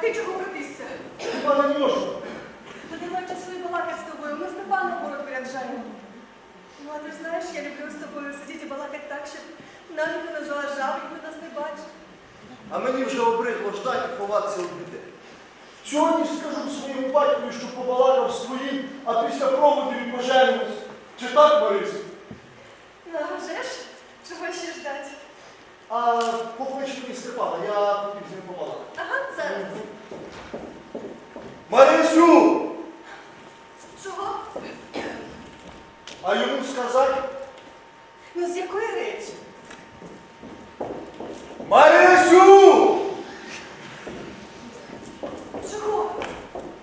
ти чого припісся? Хіба не можна? Та немає часу і балакати з тобою. Ми з Степаном город виряджаємо. Ну, а ти ж знаєш, я люблю з тобою сидіти і балакати так, щоб нам ніхто не заважав, ніхто нас не бачив. А мені вже обридло ждати і ховатися від людей. Сьогодні ж скажу своєму батькові, що побалакав своїм, а після проводу і. Чи так, Марисі? Ну, а вже ж, чого ще ждати? А поклич мені Степана, я хотів з ним побалакати. А йому сказати? Ну, з якої речі? Марисю! Чого?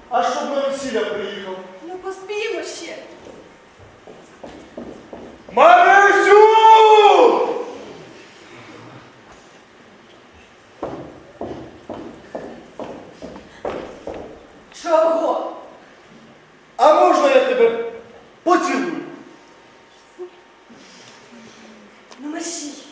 А щоб на весілля приїхав. Ну, поспіємо ще. Марисю! Чого? А можна я тебе поцілую? Ну, мерщій.